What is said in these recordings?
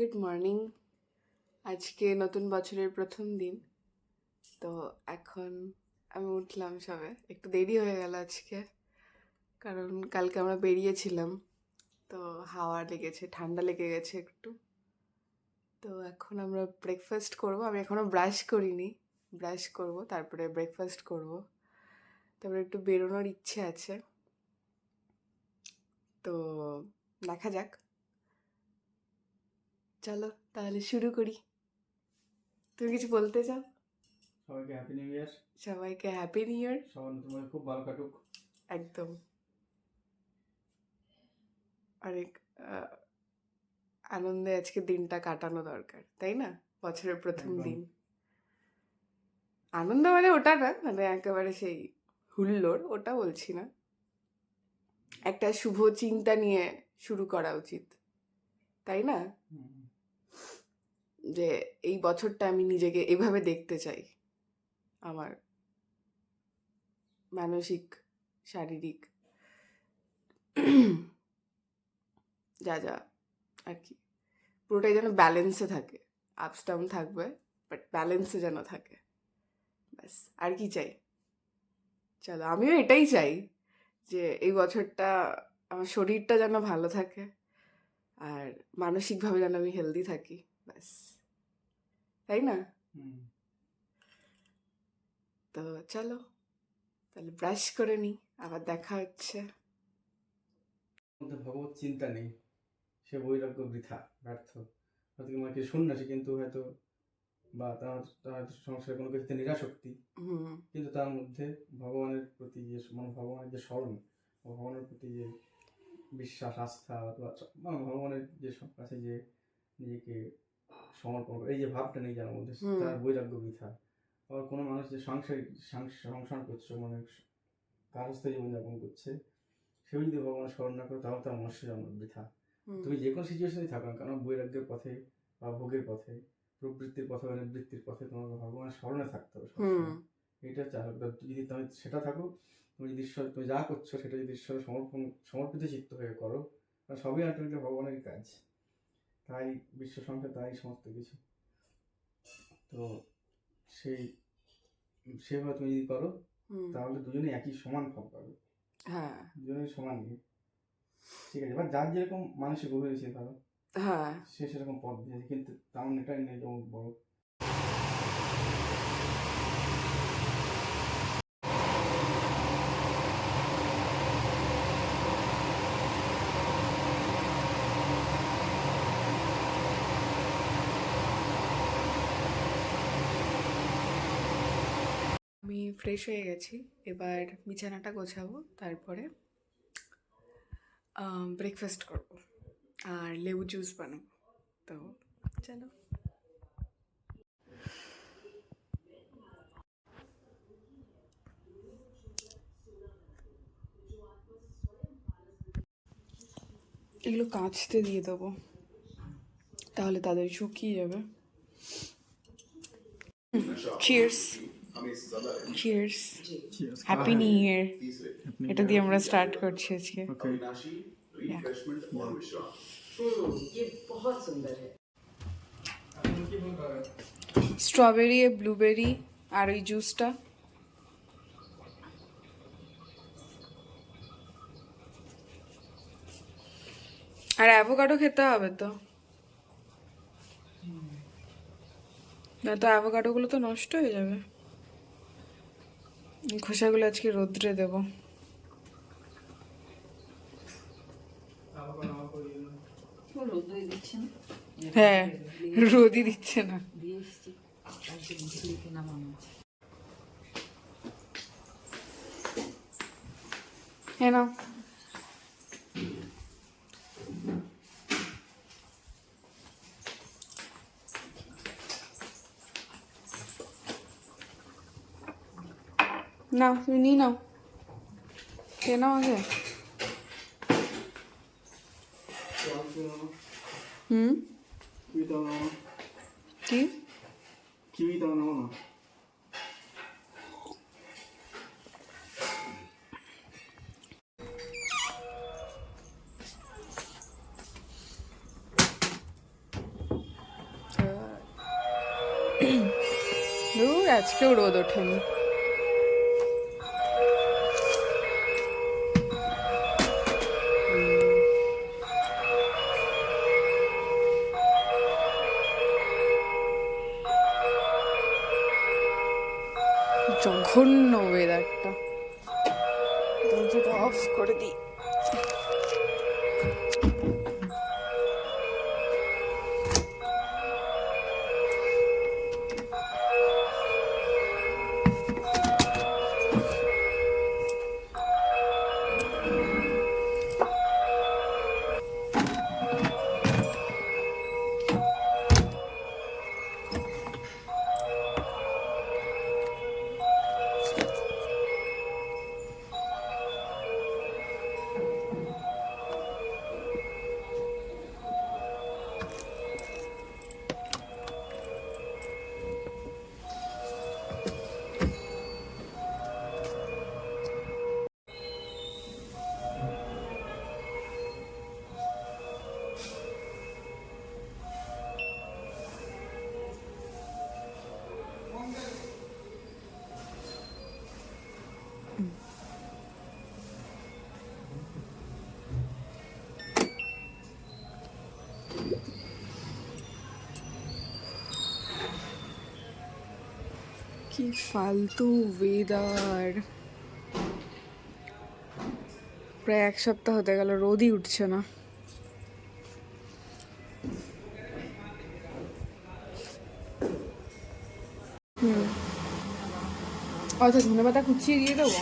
Good morning আজকে নতুন বছরের প্রথম দিন। তো এখন আমি উঠলাম সবে। একটু দেরি হয়ে গেল আজকে, কারণ কালকে আমরা বেরিয়েছিলাম। তো হাওয়া লেগেছে, ঠান্ডা লেগে গেছে একটু। তো এখন আমরা ব্রেকফাস্ট করব। আমি এখনও ব্রাশ করিনি। ব্রাশ করব, তারপরে ব্রেকফাস্ট করব। তারপরে একটু বেরোনোর ইচ্ছে আছে। তো দেখা যাক। চলো তাহলে শুরু করি। তুমি কিছু বলতে চাও? সবাইকে হ্যাপি নিউ ইয়ার সবাইকে হ্যাপি নিউ ইয়ার সবার নতুন বছর খুব ভালো কাটুক। একদম। অনেক আনন্দে আজকে দিনটা কাটানো দরকার তাই না? বছরের প্রথম দিন। আনন্দ মানে ওটা না মানে একেবারে সেই হুল্লোড় ওটা বলছি না। একটা শুভ চিন্তা নিয়ে শুরু করা উচিত তাই না। যে, এই বছরটা আমি নিজেকে এভাবে দেখতে চাই। আমার মানসিক, শারীরিক যা যা আর কি। পুরোটাই যেন ব্যালেন্সে থাকে। আপস ডাউন থাকবে বাট ব্যালেন্সে যেন থাকে। ব্যাস, আর কি চাই? চলো, আমিও এটাই চাই যে, এই বছরটা আমার শরীরটা যেন ভালো থাকে, আর মানসিকভাবে যেন আমি হেলদি থাকি। ব্যাস তাই না। তো চলো তাহলে ব্রাশ করে নিই আবার দেখা হচ্ছে। ভগবত চিন্তা নেই সে বৈরাগ্য বৃথা ব্যর্থ। হয়তো কিংবা কিছু সন্ন্যাসী কিন্তু হয়তো বা তার তার সংসারে কোনো কিছুতে নিরাসক্তি। হুম। কিন্তু তার মধ্যে ভগবানের প্রতি যে মানে ভগবানের যে স্মরণ ভগবানের প্রতি যে বিশ্বাস আস্থা অথবা মানে ভগবানের যে সব কাছে যে নিজেকে সমর্পণ করে, এই যে ভাবটা নেই যার মধ্যে। তার বৈরাগ্য বৃথা। আবার কোনো মানুষ যে সাংসারিক সংসার করছে মানে কারস্থ জীবনযাপন করছে সেও যদি ভগবানের স্মরণ না করে তাহলে তার মনুষ্য জন্ম বৃথা। তুমি যে কোনো সিচুয়েশনে থাকো না কেন বৈরাগ্যের পথে বা ভোগের পথে প্রবৃত্তির পথে বা নিবৃত্তির পথে তোমাকে ভগবানের স্মরণে থাকতে হবে। এটা চাই যদি তুমি সেটা থাকো তুমি যদি ঈশ্বর তুমি যা করছ সেটা যদি ঈশ্বরের সমর্পণ সমর্পিত চিত্ত হয়ে করো সবই আলটিমেটলি ভগবানের কাজ। তাই বিশ্ব সংখ্যা তাই সমস্ত কিছু। তো সেই সেভাবে তুমি যদি করো তাহলে দুজনে একই সমান ফল পাবে। হ্যাঁ। দুজনে সমান ঠিক আছে এবার যার যেরকম মানুষের গভীর সে ধরো হ্যাঁ। সে সেরকম পথ দিয়েছে কিন্তু তেমন এটাই নেই বড়। আমি ফ্রেশ হয়ে গেছি। এবার বিছানাটা গোছাবো, তারপরে ব্রেকফাস্ট করব আর লেবু জুস বানাবো। তো চলো। এগুলো কাচতে দিয়ে দেবো, তাহলে তাদের শুকিয়ে যাবে। Cheers cheers happy new year এটা দিয়ে আমরা স্টার্ট করছি আজকে। স্ট্রবেরি ব্লুবেরি আর ওই জুসটা আর অ্যাভোকাডো খেতে হবে তো? না তো অ্যাভোকাডোগুলো তো নষ্ট হয়ে যাবে। খোসাগুলো আজকে রোদ্রে দেব। হ্যাঁ রোদই দিচ্ছে না। হ্যাঁ না No, you need no. Okay, no, Hmm? Kiwi down the one. Kiwi down the one. Ooh. জঘন্য ওয়েদারটা দরজাটা অফ করে দিই। কি ফালতু ওয়েদার প্রায় এক সপ্তাহ হতে গেল, রোদই উঠছে না। হুম। ধন্যবাদ ধনে পাতা কুচিয়ে দিয়ে দেবো?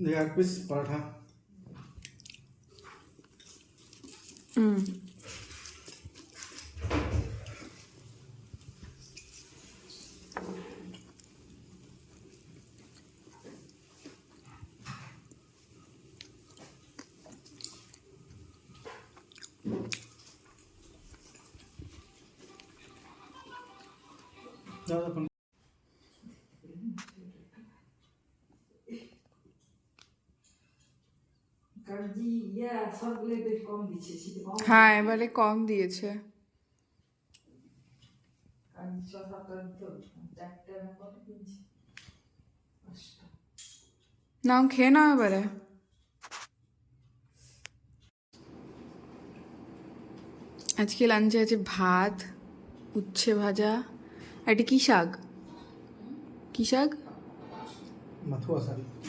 एक पराठा হ্যাঁ এবারে কম দিয়েছে। নাও খেয়ে নাও এবারে। আজকে লাঞ্চে আছে ভাত উচ্ছে ভাজা। এটা কি শাক? কি শাক?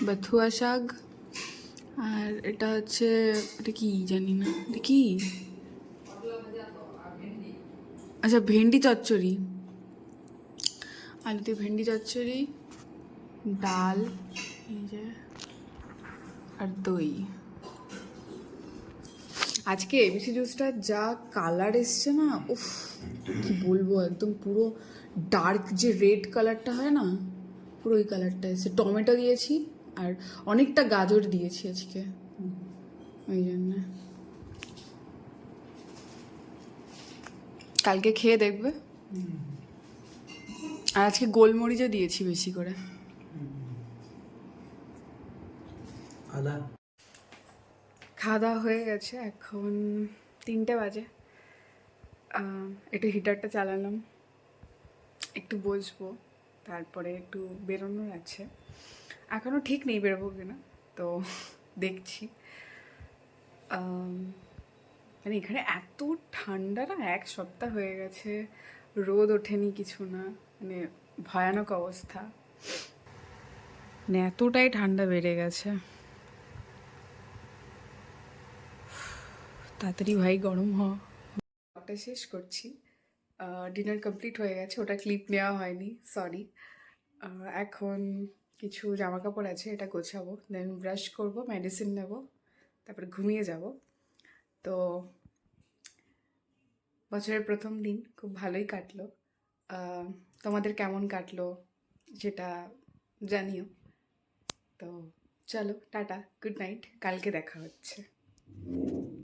বাথুয়া শাক। আর এটা হচ্ছে এটা কি জানি না এটা কি? আচ্ছা ভেন্ডি চচ্চড়ি। আলুতে ভেন্ডি চচ্চড়ি ডাল এই যে আর দই। আজকে এবিসি জুসটার যা কালার এসছে না উফ কি বলব একদম পুরো ডার্ক যে রেড কালারটা হয় না পুরো ওই কালারটা এসছে টমেটো দিয়েছি আর অনেকটা গাজর দিয়েছি আজকে। ওই জন্য। কালকে খেয়ে দেখবে। আর আজকে গোলমরিচও দিয়েছি বেশি করে। খাওয়া দাওয়া হয়ে গেছে এখন তিনটে বাজে। একটু হিটারটা চালালাম। একটু বসবো, তারপরে একটু বেরোনোর আছে। এখনও ঠিক নেই বেরোবো কিনা, তো দেখছি। মানে এখানে এত ঠান্ডা না, এক সপ্তাহ হয়ে গেছে, রোদ ওঠেনি কিছু না মানে ভয়ানক অবস্থা। মানে এতটাই ঠান্ডা বেড়ে গেছে। তাড়াতাড়ি ভাই গরম হ। ওটা শেষ করছি। ডিনার কমপ্লিট হয়ে গেছে, ওটা ক্লিপ নেওয়া হয়নি সরি এখন কিছু জামা কাপড় আছে, এটা গোছাবো দেন ব্রাশ করব মেডিসিন নেব, তারপরে ঘুমিয়ে যাব। তো বছরের প্রথম দিন, খুব ভালোই কাটলো। তোমাদের কেমন কাটলো সেটা জানিও। তো চলো, টাটা গুড নাইট কালকে দেখা হচ্ছে।